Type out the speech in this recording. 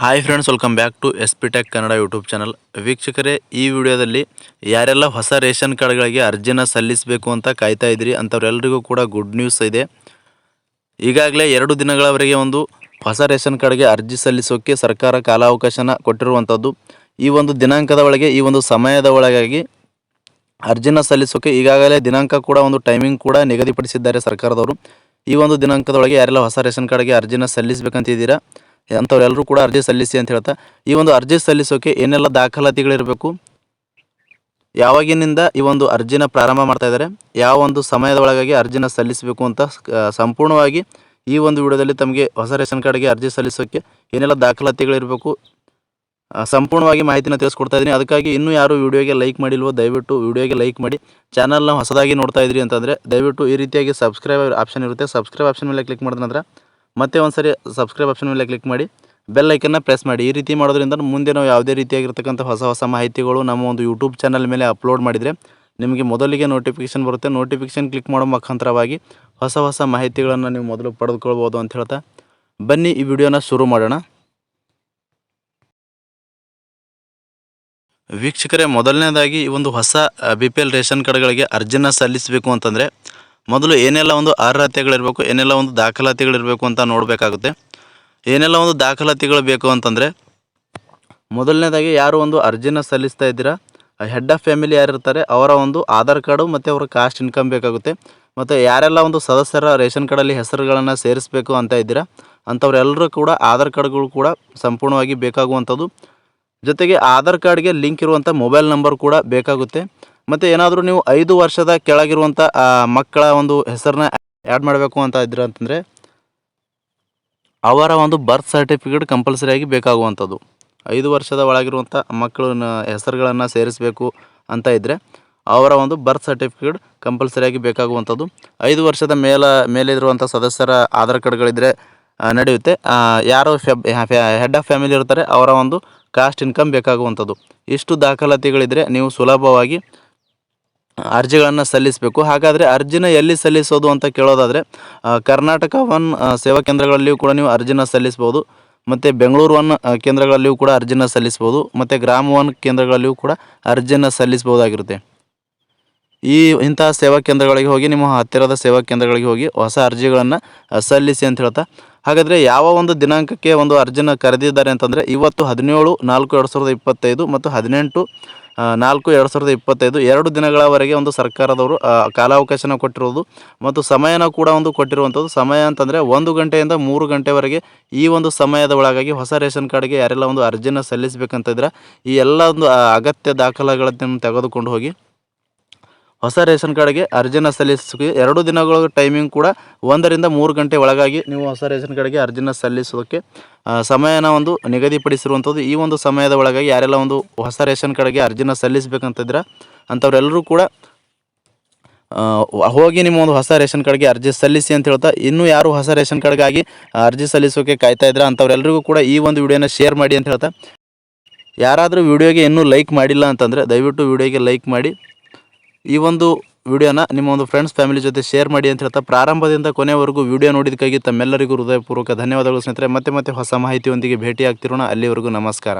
Hi friends welcome back to S P tech Kannada YouTube channel ವೀಕ್ಷಕರೇ, ಈ ವಿಡಿಯೋದಲ್ಲಿ ಯಾರೆಲ್ಲ ಹೊಸ ರೇಷನ್ ಕಾರ್ಡ್ಗಳಿಗೆ ಅರ್ಜಿನ ಸಲ್ಲಿಸಬೇಕು ಅಂತ ಕಾಯ್ತಾ ಇದ್ದೀರಿ ಅಂಥವ್ರೆಲ್ಲರಿಗೂ ಕೂಡ ಗುಡ್ ನ್ಯೂಸ್ ಇದೆ. ಈಗಾಗಲೇ ಎರಡು ದಿನಗಳವರೆಗೆ ಒಂದು ಹೊಸ ರೇಷನ್ ಕಾರ್ಡ್ಗೆ ಅರ್ಜಿ ಸಲ್ಲಿಸೋಕ್ಕೆ ಸರ್ಕಾರ ಕಾಲಾವಕಾಶನ ಕೊಟ್ಟಿರುವಂಥದ್ದು. ಈ ಒಂದು ದಿನಾಂಕದ ಒಳಗೆ, ಈ ಒಂದು ಸಮಯದ ಒಳಗಾಗಿ ಅರ್ಜಿನ ಸಲ್ಲಿಸೋಕೆ ಈಗಾಗಲೇ ದಿನಾಂಕ ಕೂಡ ಒಂದು ಟೈಮಿಂಗ್ ಕೂಡ ನಿಗದಿಪಡಿಸಿದ್ದಾರೆ ಸರ್ಕಾರದವರು. ಈ ಒಂದು ದಿನಾಂಕದೊಳಗೆ ಯಾರೆಲ್ಲ ಹೊಸ ರೇಷನ್ ಕಾರ್ಡ್ಗೆ ಅರ್ಜಿನ ಸಲ್ಲಿಸಬೇಕಂತಿದ್ದೀರಾ ಅಂಥವ್ರೆಲ್ಲರೂ ಕೂಡ ಅರ್ಜಿ ಸಲ್ಲಿಸಿ ಅಂತ ಹೇಳ್ತಾ, ಈ ಒಂದು ಅರ್ಜಿ ಸಲ್ಲಿಸೋಕೆ ಏನೆಲ್ಲ ದಾಖಲಾತಿಗಳಿರಬೇಕು? ಯಾವಾಗಿನಿಂದ ಈ ಒಂದು ಅರ್ಜಿನ ಪ್ರಾರಂಭ ಮಾಡ್ತಾ ಇದ್ದಾರೆ? ಯಾವ ಒಂದು ಸಮಯದ ಒಳಗಾಗಿ ಅರ್ಜಿನ ಸಲ್ಲಿಸಬೇಕು ಅಂತ ಸಂಪೂರ್ಣವಾಗಿ ಈ ಒಂದು ವಿಡಿಯೋದಲ್ಲಿ ತಮಗೆ ಹೊಸ ರೇಷನ್ ಕಾರ್ಡ್ಗೆ ಅರ್ಜಿ ಸಲ್ಲಿಸೋಕೆ ಏನೆಲ್ಲ ದಾಖಲಾತಿಗಳಿರಬೇಕು? ಸಂಪೂರ್ಣವಾಗಿ ಮಾಹಿತಿನ ತಿಳಿಸ್ಕೊಡ್ತಾ ಇದ್ದೀನಿ. ಅದಕ್ಕಾಗಿ ಇನ್ನೂ ಯಾರು ವಿಡಿಯೋಗೆ ಲೈಕ್ ಮಾಡಿಲ್ವೋ, ದಯವಿಟ್ಟು ವಿಡಿಯೋಗೆ ಲೈಕ್ ಮಾಡಿ. ಚಾನಲ್ನ ಹೊಸದಾಗಿ ನೋಡ್ತಾ ಇದ್ರಿ ಅಂತಂದರೆ ದಯವಿಟ್ಟು ಈ ರೀತಿಯಾಗಿ ಸಬ್ಸ್ಕ್ರೈಬ್ ಆಪ್ಷನ್ ಇರುತ್ತೆ. ಸಬ್ಸ್ಕ್ರೈಬ್ ಆಪ್ಷನ್ ಮೇಲೆ ಕ್ಲಿಕ್ ಮಾಡಿದ ನಂತರ ಮತ್ತೆ ಒಂದ್ಸರಿ ಸಬ್ಸ್ಕ್ರೈಬ್ ಆಪ್ಷನ್ ಮೇಲೆ ಕ್ಲಿಕ್ ಮಾಡಿ ಬೆಲ್ ಐಕನ್ನ ಪ್ರೆಸ್ ಮಾಡಿ. ಈ ರೀತಿ ಮಾಡೋದ್ರಿಂದ ಮುಂದೆ ನಾವು ಯಾವುದೇ ರೀತಿಯಾಗಿರ್ತಕ್ಕಂಥ ಹೊಸ ಹೊಸ ಮಾಹಿತಿಗಳು ನಮ್ಮ ಒಂದು ಯೂಟ್ಯೂಬ್ ಚಾನಲ್ ಮೇಲೆ ಅಪ್ಲೋಡ್ ಮಾಡಿದರೆ ನಿಮಗೆ ಮೊದಲಿಗೆ ನೋಟಿಫಿಕೇಶನ್ ಬರುತ್ತೆ. ನೋಟಿಫಿಕೇಶನ್ ಕ್ಲಿಕ್ ಮಾಡೋ ಮುಖಾಂತರವಾಗಿ ಹೊಸ ಹೊಸ ಮಾಹಿತಿಗಳನ್ನು ನೀವು ಮೊದಲು ಪಡೆದುಕೊಳ್ಬೋದು ಅಂತ ಹೇಳ್ತಾ ಬನ್ನಿ, ಈ ವಿಡಿಯೋನ ಶುರು ಮಾಡೋಣ. ವೀಕ್ಷಕರೇ, ಮೊದಲನೇದಾಗಿ ಈ ಒಂದು ಹೊಸ ಬಿ ಪಿ ಎಲ್ ರೇಷನ್ ಕಾರ್ಡ್ಗಳಿಗೆ ಅರ್ಜಿನ ಸಲ್ಲಿಸಬೇಕು ಅಂತಂದರೆ ಮೊದಲು ಏನೆಲ್ಲ ಒಂದು ಅರ್ಹತೆಗಳಿರಬೇಕು, ಏನೆಲ್ಲ ಒಂದು ದಾಖಲಾತಿಗಳಿರಬೇಕು ಅಂತ ನೋಡಬೇಕಾಗುತ್ತೆ. ಏನೆಲ್ಲ ಒಂದು ದಾಖಲಾತಿಗಳು ಬೇಕು ಅಂತಂದರೆ, ಮೊದಲನೇದಾಗಿ ಯಾರು ಒಂದು ಅರ್ಜಿನ ಸಲ್ಲಿಸ್ತಾ ಇದ್ದೀರಾ ಹೆಡ್ ಆಫ್ ಫ್ಯಾಮಿಲಿ ಯಾರಿರ್ತಾರೆ, ಅವರ ಒಂದು ಆಧಾರ್ ಕಾರ್ಡು ಮತ್ತು ಅವರ ಕಾಸ್ಟ್ ಇನ್ಕಮ್ ಬೇಕಾಗುತ್ತೆ. ಮತ್ತು ಯಾರೆಲ್ಲ ಒಂದು ಸದಸ್ಯರ ರೇಷನ್ ಕಾರ್ಡಲ್ಲಿ ಹೆಸರುಗಳನ್ನು ಸೇರಿಸಬೇಕು ಅಂತ ಇದ್ದೀರಾ, ಅಂಥವ್ರೆಲ್ಲರೂ ಕೂಡ ಆಧಾರ್ ಕಾರ್ಡ್ಗಳು ಕೂಡ ಸಂಪೂರ್ಣವಾಗಿ ಬೇಕಾಗುವಂಥದ್ದು. ಜೊತೆಗೆ ಆಧಾರ್ ಕಾರ್ಡ್ಗೆ ಲಿಂಕ್ ಇರುವಂಥ ಮೊಬೈಲ್ ನಂಬರ್ ಕೂಡ ಬೇಕಾಗುತ್ತೆ. ಮತ್ತು ಏನಾದರೂ ನೀವು ಐದು ವರ್ಷದ ಕೆಳಗಿರುವಂಥ ಮಕ್ಕಳ ಒಂದು ಹೆಸರನ್ನ ಆ್ಯಡ್ ಮಾಡಬೇಕು ಅಂತ ಇದ್ದೀರ ಅಂತಂದರೆ, ಅವರ ಒಂದು ಬರ್ತ್ ಸರ್ಟಿಫಿಕೇಟ್ ಕಂಪಲ್ಸರಿಯಾಗಿ ಬೇಕಾಗುವಂಥದ್ದು. ಐದು ವರ್ಷದ ಒಳಗಿರುವಂಥ ಮಕ್ಕಳನ್ನ, ಹೆಸರುಗಳನ್ನು ಸೇರಿಸಬೇಕು ಅಂತ ಇದ್ದರೆ ಅವರ ಒಂದು ಬರ್ತ್ ಸರ್ಟಿಫಿಕೇಟ್ ಕಂಪಲ್ಸರಿಯಾಗಿ ಬೇಕಾಗುವಂಥದ್ದು. ಐದು ವರ್ಷದ ಮೇಲ ಮೇಲೆ ಇರುವಂಥ ಸದಸ್ಯರ ಆಧಾರ್ ಕಾರ್ಡ್ಗಳಿದ್ದರೆ ನಡೆಯುತ್ತೆ. ಯಾರು ಫೆಬ್ ಹೆಡ್ ಆಫ್ ಫ್ಯಾಮಿಲಿ ಇರ್ತಾರೆ, ಅವರ ಒಂದು ಕಾಸ್ಟ್ ಇನ್ಕಮ್ ಬೇಕಾಗುವಂಥದ್ದು. ಇಷ್ಟು ದಾಖಲಾತಿಗಳಿದ್ದರೆ ನೀವು ಸುಲಭವಾಗಿ ಅರ್ಜಿಗಳನ್ನು ಸಲ್ಲಿಸಬೇಕು. ಹಾಗಾದರೆ ಅರ್ಜಿನ ಎಲ್ಲಿ ಸಲ್ಲಿಸೋದು ಅಂತ ಕೇಳೋದಾದರೆ ಕರ್ನಾಟಕ ಒನ್ ಸೇವಾ ಕೇಂದ್ರಗಳಲ್ಲಿಯೂ ಕೂಡ ನೀವು ಅರ್ಜಿನ ಸಲ್ಲಿಸ್ಬೋದು. ಮತ್ತು ಬೆಂಗಳೂರು ಒನ್ ಕೇಂದ್ರಗಳಲ್ಲಿಯೂ ಕೂಡ ಅರ್ಜಿನ ಸಲ್ಲಿಸ್ಬೋದು. ಮತ್ತು ಗ್ರಾಮ ಒನ್ ಕೇಂದ್ರಗಳಲ್ಲಿಯೂ ಕೂಡ ಅರ್ಜಿನ ಸಲ್ಲಿಸ್ಬೋದಾಗಿರುತ್ತೆ ಈ ಇಂತಹ ಸೇವಾ ಕೇಂದ್ರಗಳಿಗೆ ಹೋಗಿ, ನಿಮ್ಮ ಹತ್ತಿರದ ಸೇವಾ ಕೇಂದ್ರಗಳಿಗೆ ಹೋಗಿ ಹೊಸ ಅರ್ಜಿಗಳನ್ನು ಸಲ್ಲಿಸಿ ಅಂತ ಹೇಳ್ತಾ ಹಾಗಾದರೆ ಯಾವ ಒಂದು ದಿನಾಂಕಕ್ಕೆ ಒಂದು ಅರ್ಜಿನ ಕರೆದಿದ್ದಾರೆ ಅಂತಂದರೆ ಇವತ್ತು ಹದಿನೇಳು ನಾಲ್ಕು ಎರಡು ಸಾವಿರದ ಇಪ್ಪತ್ತೈದು ಮತ್ತು ಹದಿನೆಂಟು ನಾಲ್ಕು ಎರಡು ಸಾವಿರದ ಇಪ್ಪತ್ತೈದು ಎರಡು ದಿನಗಳವರೆಗೆ ಒಂದು ಸರ್ಕಾರದವರು ಕಾಲಾವಕಾಶನ ಕೊಟ್ಟಿರೋದು ಮತ್ತು ಸಮಯನ ಕೂಡ ಒಂದು ಕೊಟ್ಟಿರುವಂಥದ್ದು. ಸಮಯ ಅಂತಂದರೆ ಒಂದು ಗಂಟೆಯಿಂದ ಮೂರು ಗಂಟೆವರೆಗೆ ಈ ಒಂದು ಸಮಯದ ಒಳಗಾಗಿ ಹೊಸ ರೇಷನ್ ಕಾರ್ಡ್ಗೆ ಯಾರೆಲ್ಲ ಒಂದು ಅರ್ಜಿನ ಸಲ್ಲಿಸಬೇಕಂತಿದ್ರೆ ಈ ಎಲ್ಲ ಒಂದು ಅಗತ್ಯ ದಾಖಲೆಗಳನ್ನು ತೆಗೆದುಕೊಂಡು ಹೋಗಿ. ಹೊಸ ರೇಷನ್ ಕಾರ್ಡ್ಗೆ ಅರ್ಜಿನ ಸಲ್ಲಿಸೋಕೆ ಎರಡು ದಿನಗಳ ಟೈಮಿಂಗ್ ಕೂಡ ಒಂದರಿಂದ ಮೂರು ಗಂಟೆ ಒಳಗಾಗಿ ನೀವು ಹೊಸ ರೇಷನ್ ಕಾರ್ಡ್ಗೆ ಅರ್ಜಿನ ಸಲ್ಲಿಸೋದಕ್ಕೆ ಸಮಯನ ಒಂದು ನಿಗದಿಪಡಿಸಿರುವಂಥದ್ದು. ಈ ಒಂದು ಸಮಯದ ಒಳಗಾಗಿ ಯಾರೆಲ್ಲ ಒಂದು ಹೊಸ ರೇಷನ್ ಕಾರ್ಡ್ಗೆ ಅರ್ಜಿನ ಸಲ್ಲಿಸಬೇಕಂತಿದ್ರೆ ಅಂಥವ್ರೆಲ್ಲರೂ ಕೂಡ ಹೋಗಿ ನಿಮ್ಮ ಒಂದು ಹೊಸ ರೇಷನ್ ಕಾರ್ಡ್ಗೆ ಅರ್ಜಿ ಸಲ್ಲಿಸಿ ಅಂತ ಹೇಳ್ತಾ ಇನ್ನೂ ಯಾರು ಹೊಸ ರೇಷನ್ ಕಾರ್ಡ್ಗಾಗಿ ಅರ್ಜಿ ಸಲ್ಲಿಸೋಕೆ ಕಾಯ್ತಾ ಇದ್ರೆ ಅಂಥವ್ರೆಲ್ಲರಿಗೂ ಕೂಡ ಈ ಒಂದು ವಿಡಿಯೋನ ಶೇರ್ ಮಾಡಿ ಅಂತ ಹೇಳ್ತಾ. ಯಾರಾದರೂ ವಿಡಿಯೋಗೆ ಇನ್ನೂ ಲೈಕ್ ಮಾಡಿಲ್ಲ ಅಂತಂದರೆ ದಯವಿಟ್ಟು ವಿಡಿಯೋಗೆ ಲೈಕ್ ಮಾಡಿ. ಈ ಒಂದು ವಿಡಿಯೋನ ನಿಮ್ಮ ಒಂದು ಫ್ರೆಂಡ್ಸ್ ಫ್ಯಾಮಿಲಿ ಜೊತೆ ಶೇರ್ ಮಾಡಿ ಅಂತ ಹೇಳ್ತಾ ಪ್ರಾರಂಭದಿಂದ ಕೊನೆವರೆಗೂ ವಿಡಿಯೋ ನೋಡಿದ್ದಕ್ಕಾಗಿ ತಮ್ಮೆಲ್ಲರಿಗೂ ಹೃದಯಪೂರ್ವಕ ಧನ್ಯವಾದಗಳು ಸ್ನೇಹಿತರೆ. ಮತ್ತೆ ಮತ್ತೆ ಹೊಸ ಮಾಹಿತಿಯೊಂದಿಗೆ ಭೇಟಿ ಆಗ್ತಿರೋಣ ಅಲ್ಲಿವರೆಗೂ ನಮಸ್ಕಾರ.